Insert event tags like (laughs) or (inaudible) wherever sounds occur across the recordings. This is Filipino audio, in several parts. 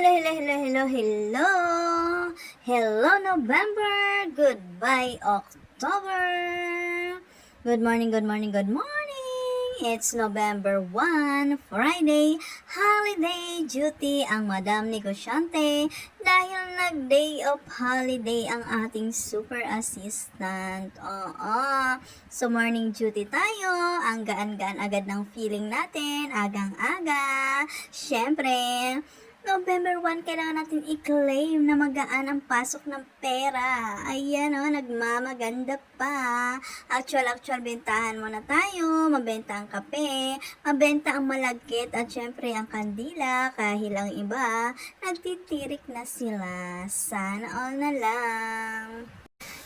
hello, hello, hello, hello, hello. Hello, November. Goodbye, October. Good morning, good morning, good morning. It's November 1, Friday, holiday duty ang Madam Negosyante dahil nag-day of holiday ang ating super assistant. Oo. So, morning duty tayo. Ang gaan-gaan agad ng feeling natin. Agang-aga. Siyempre, November 1, kailangan natin i-claim na magaan ang pasok ng pera. Ayan o, nagmamaganda pa. Actual, actual, bentahan muna tayo. Mabenta ang kape, mabenta ang malagkit, at syempre ang kandila. Kahil ang iba, nagtitirik na sila. Sana all na lang.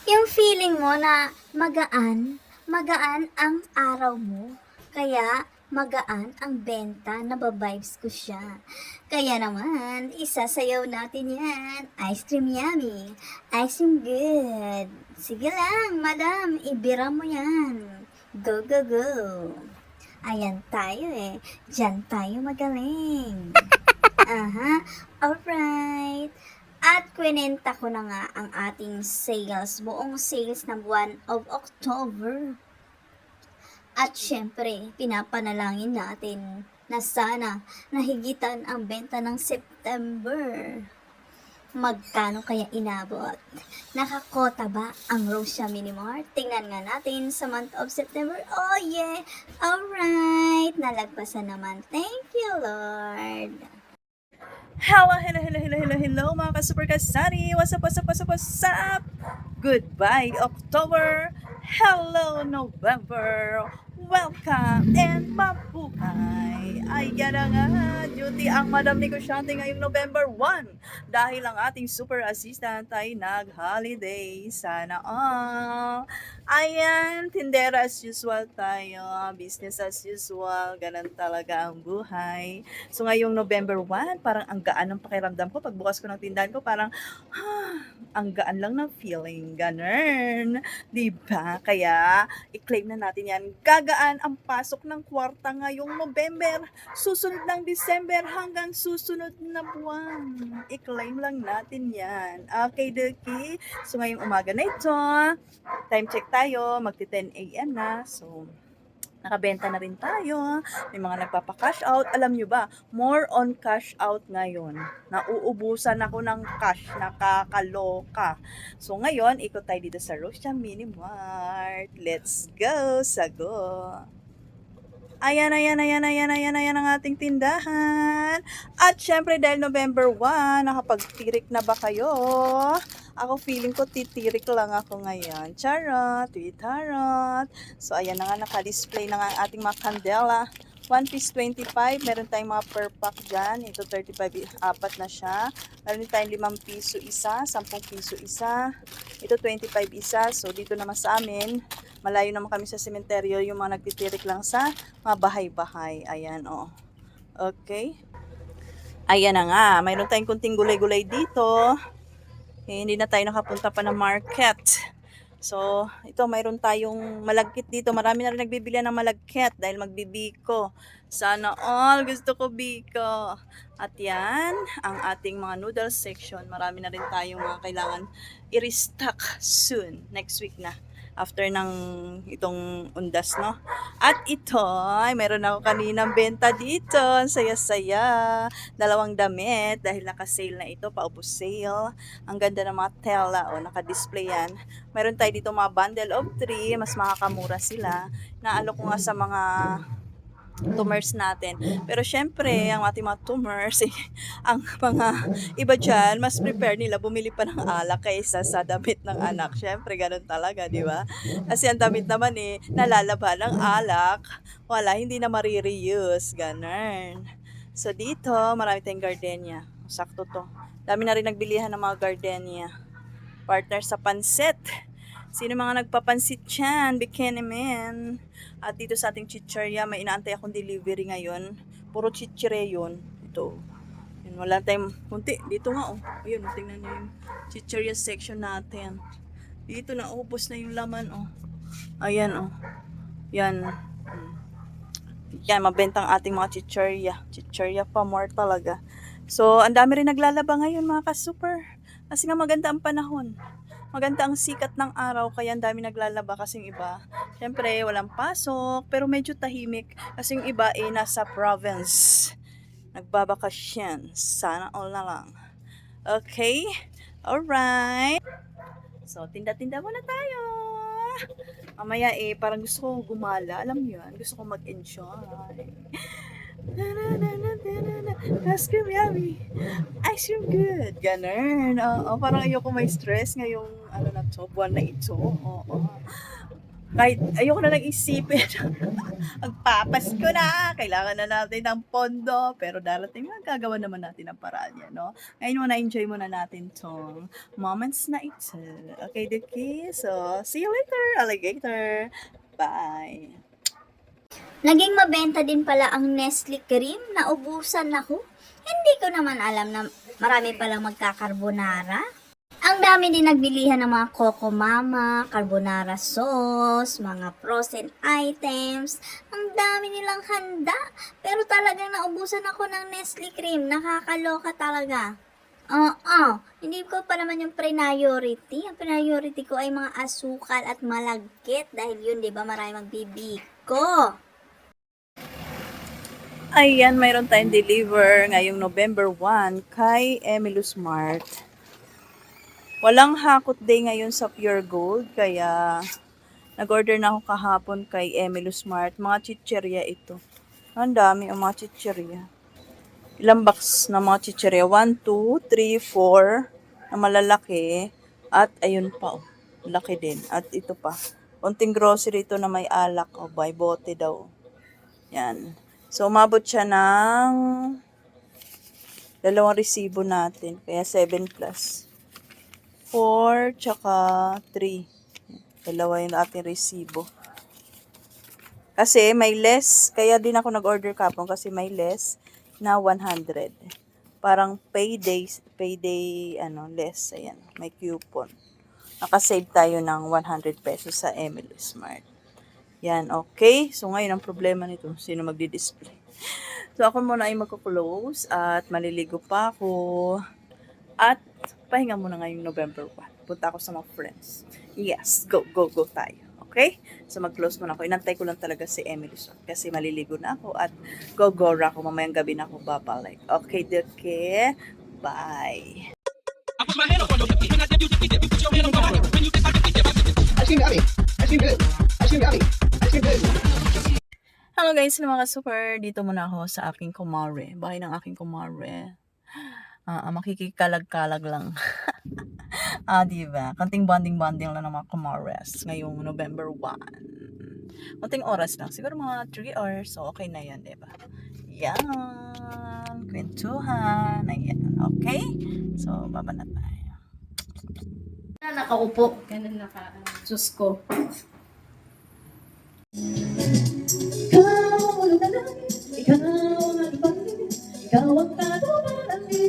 Yung feeling mo na magaan, magaan ang araw mo. Kaya, magaan ang benta, nababibes ko siya. Kaya naman, isasayaw natin yan. Ice cream yummy. Ice cream good. Sige lang, madam, ibira mo yan. Go, go, go. Ayan tayo eh. Diyan tayo magaling. (laughs) Aha, alright. At kwinenta ko na nga ang ating sales, buong sales ng buwan of October. At syempre, pinapanalangin natin na sana nahigitan ang benta ng September. Magkano kaya inabot? Nakakota ba ang Rosia Minimart? Tingnan nga natin sa month of September. Oh yeah! Alright! Nalagpasan naman. Thank you, Lord! Hello, hello, hello, hello, hello, hello mga ka-super kasari. What's up, what's up, what's up, what's up? Goodbye, October. Hello, November. Welcome and mabuhay. Ayan na nga, duty ang Madam Negosyante ngayong November 1 dahil ang ating super assistant ay nag-holiday. Sana all. Ayan, tindera as usual tayo. Business as usual. Ganun talaga ang buhay. So ngayong November 1, parang ang gaan ng pakiramdam ko. Pagbukas ko ng tindahan ko, parang ah, ang gaan lang ng feeling. Ganun. Diba? Kaya, i-claim na natin yan. Gagaan ang pasok ng kwarta ngayong November. Susunod ng December hanggang susunod na buwan. I-claim lang natin yan. Okay, Duki? So ngayong umaga na ito, time check tayo. Magti 10 a.m. na. So, nakabenta na rin tayo. May mga nagpapa-cash out. Alam nyo ba, more on cash out ngayon. Nauubusan ako ng cash. Nakakaloka. So ngayon, ikot tayo dito sa Rosia Mini Mart. Let's go! Sago! Ayan, ayan, ayan, ayan, ayan, ayan ang ating tindahan. At syempre dahil November 1, nakapagtirik na ba kayo? Ako feeling ko titirik lang ako ngayon. Charot, tweetarot. So ayan na nga, naka-display na nga ang ating mga kandela. 1 piece 25, meron tayong mga per pack dyan. Ito 35, apat na siya. Meron tayong 5 piso isa, 10 piso isa. Ito 25 isa. So dito naman sa amin, malayo naman kami sa sementeryo, yung mga nagtitirik lang sa mga bahay-bahay. Ayan, oh. Okay. Ayan na nga, mayroon tayong kunting gulay-gulay dito. Eh, hindi na tayo nakapunta pa ng market. So, ito mayroon tayong malagkit dito. Marami na rin nagbibili ng malagkit dahil magbibiko. Sana all gusto ko biko. At yan, ang ating mga noodles section. Marami na rin tayong mga kailangan i-restock soon. Next week na after ng itong undas, no? At ito, ay meron ako kaninang benta dito. Ang saya-saya. Dalawang damit dahil naka-sale na ito, paubos sale. Ang ganda ng mga tela, o naka-display yan. Meron tayo dito mga bundle of three, mas makakamura sila. Naalo ko nga sa mga tumors natin. Pero syempre, ang ating mga tumors, eh, (laughs) ang mga iba dyan, mas prepare nila bumili pa ng alak kaysa sa damit ng anak. Syempre, ganun talaga, di ba? Kasi ang damit naman eh, nalalaban ng alak, wala, hindi na marireuse. Ganun. So dito, marami tayong gardenia. Sakto to. Dami na rin nagbilihan ng mga gardenia. Partner sa pansit. Sino mga nagpapansit dyan? Bikini men. At dito sa ating chichirya, may inaantay akong delivery ngayon. Puro chichire yun. Ito. Yun, wala tayong kunti. Dito nga oh. Ayun, tingnan niyo yung chichirya section natin. Dito na, ubos na yung laman oh. Ayan oh. Yan. Yan, mabenta ang ating mga chichirya. Chichirya pa more talaga. So, ang dami rin naglalaba ngayon mga ka-super. Kasi nga maganda ang panahon. Maganda ang sikat ng araw, kaya ang dami naglalaba kasing iba. Siyempre, walang pasok, pero medyo tahimik. Kasing iba ay nasa province. Nagbabakasyon. Sana all na lang. Okay? Alright. So, tinda-tinda muna tayo. Mamaya eh, parang gusto ko gumala. Alam niyo yan, gusto ko mag-enjoy. Na-na-na-na-na-na. Ice cream yummy. Ice cream good. Ganun. Oo, parang ayoko may stress ngayong ano na to, buwan na ito. Oo. Kahit ayoko na lang isipin. Magpapasko (laughs) na. Kailangan na natin ng pondo. Pero darating na, gagawa naman natin ang paraan yan, no? Ngayon muna, enjoy muna natin tong moments na ito. Okay, Diki? So, see you later, alligator. Bye. Naging mabenta din pala ang Nestle cream na ubusan ako. Hindi ko naman alam na marami palang magkakarbonara. Ang dami din nagbilihan ng mga Coco Mama, carbonara sauce, mga frozen items. Ang dami nilang handa. Pero talagang naubusan ako ng Nestle cream. Nakakaloka talaga. Oo, hindi ko pa naman yung priority. Ang priority ko ay mga asukal at malagkit dahil yun, di ba, marami magbibiko. Ayan, mayroon tayong deliver ngayong November 1 kay Emily Smart. Walang hakot day ngayon sa Pure Gold, kaya nag-order na ako kahapon kay Emily Smart. Mga chicherya ito. Ang dami ang mga chicherya. Ilang box na mga chicherya? 1, 2, 3, 4 na malalaki. At ayun pa, oh. laki din. At ito pa. Unting grocery ito na may alak. O, oh, bote daw. Yan. So, umabot siya ng dalawang resibo natin. Kaya 7 plus. 4, tsaka 3. Dalawa yung ating resibo. Kasi may less. Kaya din ako nag-order kapon kasi may less na 100. Parang payday, payday, ano, less. Ayan, may coupon. Nakasave tayo ng 100 pesos sa Emily Smart. Yan, okay. So, ngayon ang problema nito, sino magdi-display. So, ako muna ay magko-close at maliligo pa ako. At pahinga muna ngayong November 1. Punta ako sa mga friends. Yes, go, go, go tayo. Okay? So, mag-close muna ako. Inantay ko lang talaga si Emily Shot kasi maliligo na ako at go-gora ako. Mamayang gabi na ako babalik. Okay, Deke? Bye. Ice cream Hello guys, mga super. Dito muna ako sa aking kumare. Bahay ng aking kumare. Ah, ah, makikikalag-kalag lang. (laughs) ah, di ba? Kanting bonding-bonding lang ng mga kumares ngayong November 1. Kunting oras lang. Siguro mga 3 hours. So, okay na yan, di ba? Yan. Kwentuhan. Ayan. Okay? So, baba tayo. Na nakaupo. Ganun naka, uh, sus ko. Ikaw ang lalaki, ikaw ang alipay, ikaw ang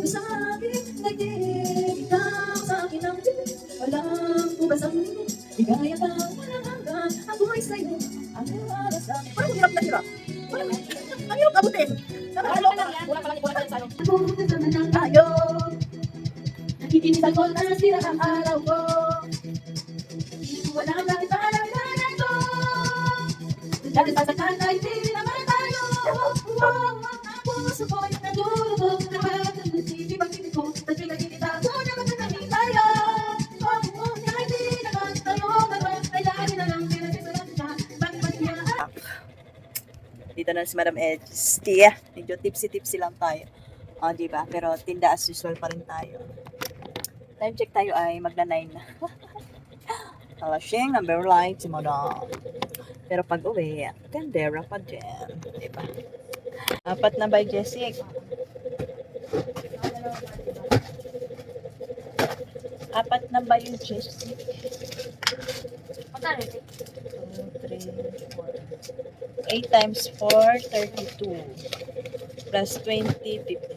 sa akin, nagdinig, ikaw sa akin ang din, walang bukas ang linggo, ligaya ka, walang hanggan, ako ay sa'yo, ang oras sa akin. Parang hirap na hirap. Parang ang hirap abutin. Nakakalo ka. Wala pa lang ikuha tayo sa ano. Ako naman ang tayo, na sira ang araw ko. Wala bakit para lang ko. Dahil sa sakan ay di naman tayo Wow, ang puso ko'y nagulubog Lahat ng nasibig ang tinig ko pinag-initago na magkakami tayo Oh, oh, tayo Naman, kailangan na ba niya Dito na si Madam Edge. Tia, medyo tipsy-tipsy lang tayo. O, di ba? Pero tinda as usual pa rin tayo. Time check tayo ay magna-9 na. (laughs) Alasing, number light, si Madam. Pero pag uwi, tendera pa din. Di ba? Apat na by Jessic. Apat na ba yung Jessic? Magkano ito? 2, 3, 4. 8 times 4, 32. Plus 20, 50.